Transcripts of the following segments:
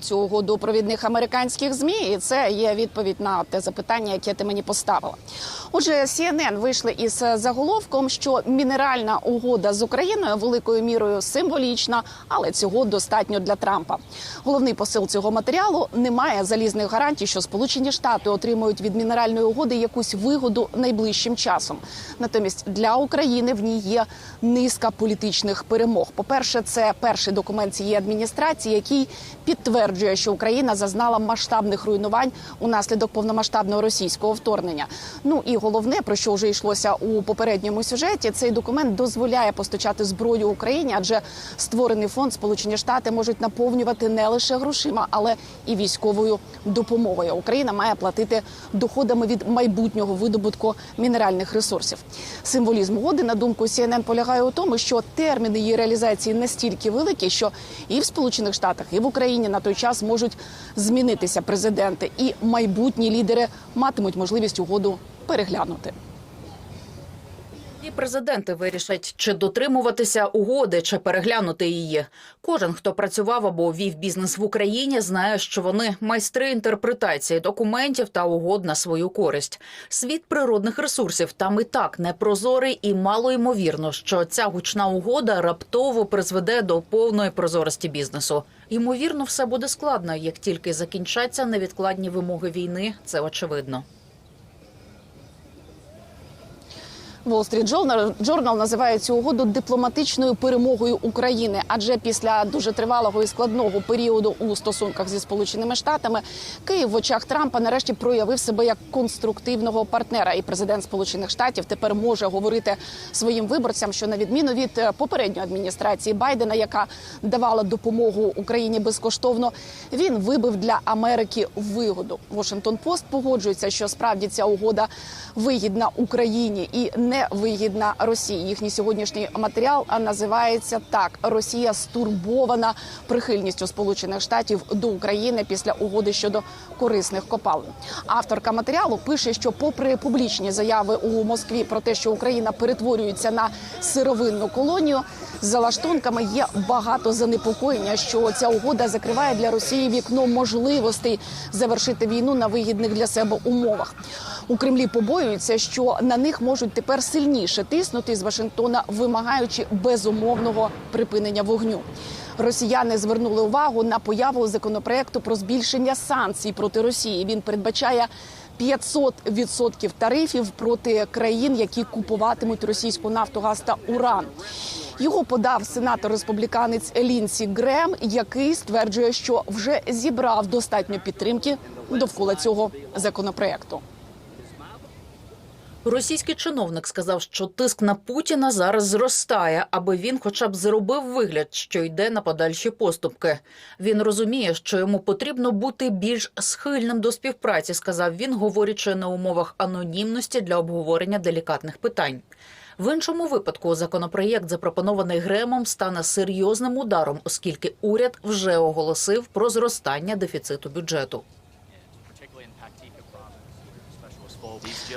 цю угоду провідних американських змі, і це є відповідь на те запитання, яке ти мені поставила. Отже, CNN вийшли із заголовком, що мінеральна угода з Україною великою мірою символічна, але цього достатньо для Трампа. Головний посил цього матеріалу немає залізних гарантій, що Сполучені Штати отримують від мінеральної угоди якусь вигоду найближчим часом. Натомість для України в ній є низка політичних перемог. По перше, це перший документ цієї адміністрації, який підтверджує, що Україна зазнала масштабних руйнувань унаслідок повномасштабного російського вторгнення. Ну і головне, про що вже йшлося у попередньому сюжеті, цей документ дозволяє постачати зброю Україні, адже створений фонд Сполучені Штати можуть наповнювати не лише грошима, але і військовою допомогою. Україна має платити доходами від майбутнього видобутку мінеральних ресурсів. Символізм угоди, на думку CNN, полягає у тому, що терміни її реалізації настільки великі, що і в Сполучених Штатах, і в Україні на той час можуть змінитися президенти, і майбутні лідери матимуть можливість угоду переглянути. Президенти вирішать, чи дотримуватися угоди, чи переглянути її. Кожен, хто працював або вів бізнес в Україні, знає, що вони майстри інтерпретації документів та угод на свою користь. Світ природних ресурсів там і так непрозорий, і мало ймовірно, що ця гучна угода раптово призведе до повної прозорості бізнесу. Ймовірно, все буде складно, як тільки закінчаться невідкладні вимоги війни. Це очевидно. Wall Street Journal, називає цю угоду дипломатичною перемогою України, адже після дуже тривалого і складного періоду у стосунках зі сполученими штатами Київ в очах Трампа нарешті проявив себе як конструктивного партнера. І президент Сполучених Штатів тепер може говорити своїм виборцям, що на відміну від е, попередньої адміністрації Байдена, яка давала допомогу Україні безкоштовно, він вибив для Америки вигоду. Washington Post погоджується, що справді ця угода вигідна Україні і не вигідна Росії. Їхній сьогоднішній матеріал називається так: Росія стурбована прихильністю Сполучених Штатів до України після угоди щодо корисних копалин. Авторка матеріалу пише, що, попри публічні заяви у Москві про те, що Україна перетворюється на сировинну колонію, за лаштунками є багато занепокоєння, що ця угода закриває для Росії вікно можливостей завершити війну на вигідних для себе умовах. У Кремлі побоюються, що на них можуть тепер сильніше тиснути з Вашингтона, вимагаючи безумовного припинення вогню. Росіяни звернули увагу на появу законопроекту про збільшення санкцій проти Росії. Він передбачає 500% тарифів проти країн, які купуватимуть російську нафту, газ та уран. Його подав сенатор республіканець Лінсі Грем, який стверджує, що вже зібрав достатньо підтримки довкола цього законопроекту. Російський чиновник сказав, що тиск на Путіна зараз зростає, аби він, хоча б зробив вигляд, що йде на подальші поступки. Він розуміє, що йому потрібно бути більш схильним до співпраці, сказав він, говорячи на умовах анонімності для обговорення делікатних питань. В іншому випадку законопроєкт, запропонований Гремом, стане серйозним ударом, оскільки уряд вже оголосив про зростання дефіциту бюджету.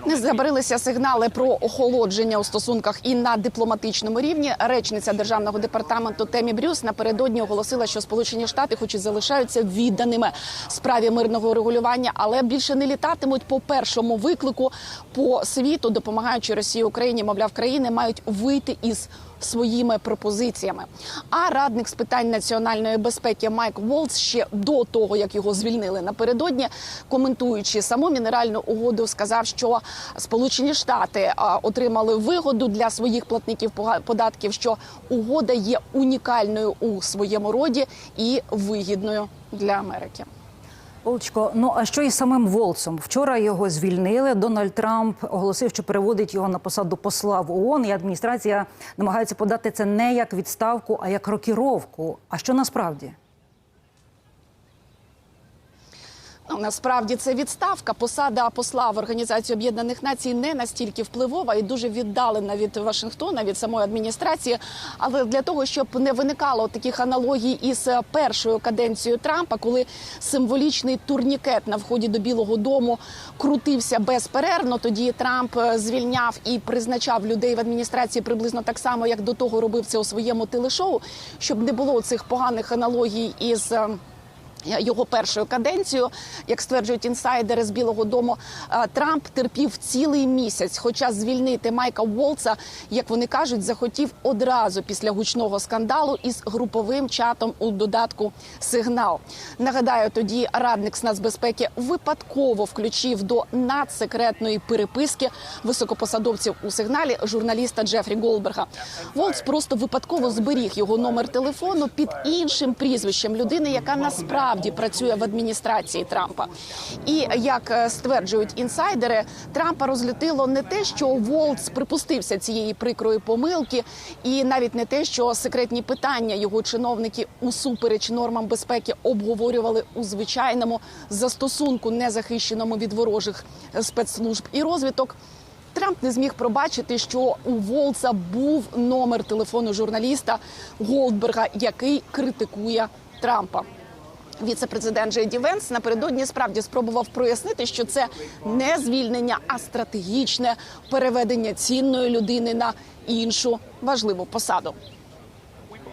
Не забарилися сигнали про охолодження у стосунках і на дипломатичному рівні. Речниця державного департаменту Темі Брюс напередодні оголосила, що Сполучені Штати, хоч і залишаються відданими справі мирного регулювання, але більше не літатимуть по першому виклику по світу, допомагаючи Росії Україні. Мовляв, країни мають вийти із своїми пропозиціями. А радник з питань національної безпеки Майк Волц ще до того, як його звільнили напередодні, коментуючи саму мінеральну угоду, сказав, що Сполучені Штати отримали вигоду для своїх платників податків, що угода є унікальною у своєму роді і вигідною для Америки. Олечко, ну а що із самим Волцом? Вчора його звільнили. Дональд Трамп оголосив, що переводить його на посаду посла в ООН, і адміністрація намагається подати це не як відставку, а як рокіровку. А що насправді? Ну, насправді це відставка. Посада посла в Організацію Об'єднаних Націй не настільки впливова і дуже віддалена від Вашингтона, від самої адміністрації. Але для того, щоб не виникало таких аналогій із е, першою каденцією Трампа, коли символічний турнікет на вході до Білого Дому крутився безперервно, тоді Трамп е, звільняв і призначав людей в адміністрації приблизно так само, як до того робив це у своєму телешоу, щоб не було цих поганих аналогій із. Його першою каденцією, як стверджують інсайдери з Білого Дому, е, Трамп терпів цілий місяць. Хоча звільнити Майка Волца, як вони кажуть, захотів одразу після гучного скандалу із груповим чатом у додатку Сигнал. Нагадаю, тоді радник з нацбезпеки випадково включив до надсекретної переписки високопосадовців у сигналі журналіста Джефрі Голберга. Волц просто випадково зберіг його номер телефону під іншим прізвищем людини, яка насправді працює в адміністрації Трампа. І як е, стверджують інсайдери, Трампа розлютило не те, що Волц припустився цієї прикрої помилки, і навіть не те, що секретні питання його чиновники усупереч нормам безпеки обговорювали у звичайному застосунку, незахищеному від ворожих е, спецслужб і розвиток. Трамп не зміг пробачити, що у Волца був номер телефону журналіста Голдберга, який критикує Трампа. Віце-президент Джей Ді Венс напередодні справді спробував прояснити, що це не звільнення, а стратегічне переведення цінної людини на іншу важливу посаду.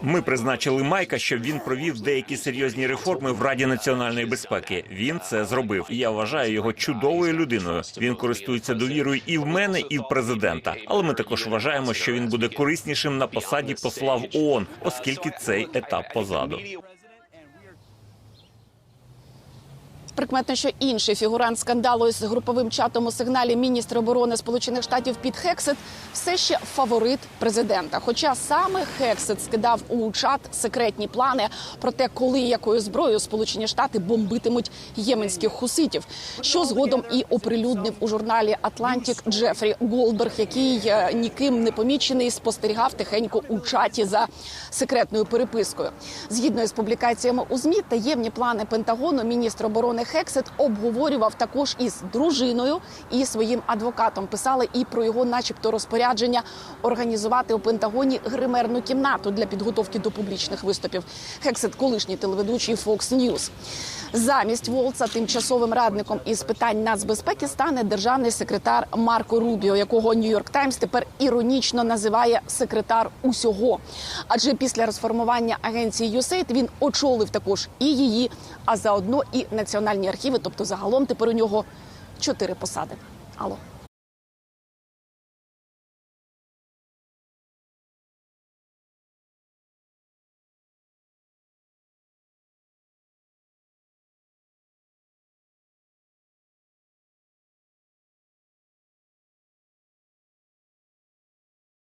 Ми призначили Майка, щоб він провів деякі серйозні реформи в Раді національної безпеки. Він це зробив. І я вважаю його чудовою людиною. Він користується довірою і в мене, і в президента. Але ми також вважаємо, що він буде кориснішим на посаді посла в ООН, оскільки цей етап позаду. Прикметно, що інший фігурант скандалу з груповим чатом у сигналі міністр оборони Сполучених Штатів Піт Хексет все ще фаворит президента. Хоча саме Хексет скидав у чат секретні плани про те, коли якою зброєю Сполучені Штати бомбитимуть єменських хуситів, що згодом і оприлюднив у журналі Атлантік Джефрі Голдберг, який е, ніким не помічений спостерігав тихенько у чаті за секретною перепискою. Згідно із публікаціями у змі, таємні плани Пентагону міністр оборони Хексет обговорював також із дружиною і своїм адвокатом. Писали і про його, начебто, розпорядження організувати у Пентагоні гримерну кімнату для підготовки до публічних виступів. Хексет, колишній телеведучий Fox News. Замість Волца тимчасовим радником із питань нацбезпеки стане державний секретар Марко Рубіо, якого Нью-Йорк Таймс тепер іронічно називає секретар усього. Адже після розформування агенції USAID він очолив також і її, а заодно і національні архіви. Тобто, загалом тепер у нього чотири посади. Алло.